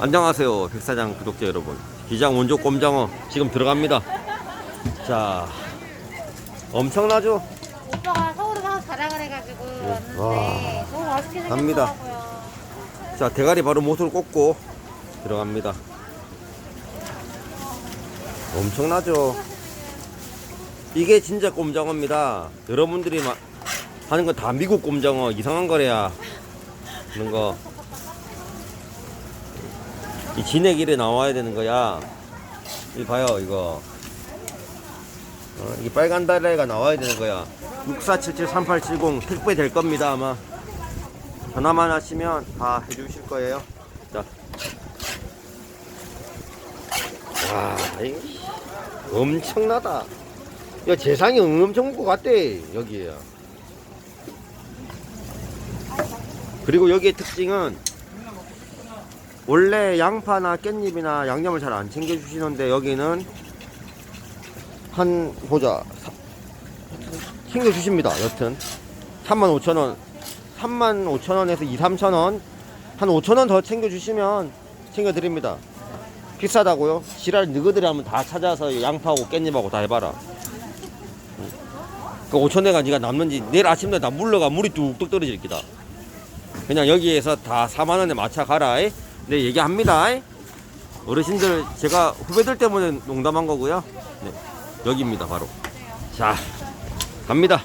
안녕하세요 백사장 구독자 여러분. 기장 원조 꼼장어 지금 들어갑니다. 자 엄청나죠? 오빠가 서울에 가서 자랑을 해가지고 왔는데 와. 너무 맛있게 갑니다. 생겼더라고요. 자 대가리 바로 못을 꽂고 들어갑니다. 엄청나죠? 이게 진짜 꼼장어입니다. 여러분들이 막 하는 건 다 미국 꼼장어 이상한 거래야 하는 거 이 진액일에 나와야 되는 거야 이 봐요 이거 어, 이게 빨간 다리가 나와야 되는 거야 64773870 택배 될 겁니다 아마 전화만 하시면 다 해주실 거예요. 자. 와, 이 엄청나다. 야, 재상이 엄청 것 같대, 여기에. 그리고 여기의 특징은 원래 양파나 깻잎이나 양념을 잘 안 챙겨 주시는데 여기는 한, 보자. 사- 챙겨 주십니다, 여튼. 35,000원. 3만 5천 원에서 2, 3천 원, 한 5천 원더 챙겨 주시면 챙겨 드립니다. 비싸다고요? 지랄 너희들이 하면 다 찾아서 양파하고 깻잎하고 다 해봐라. 응. 그 5천 원가 네가 남는지 내일 아침에 다 물러가 물이 뚝뚝 떨어질 기다. 그냥 여기에서 다 4만 원에 맞춰 가라. 이. 네 얘기합니다. 이. 어르신들 제가 후배들 때문에 농담한 거고요. 네, 여기입니다 바로. 자 갑니다.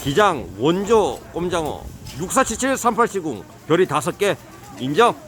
기장 원조 꼼장어 6477 3870 별이 다섯 개 인정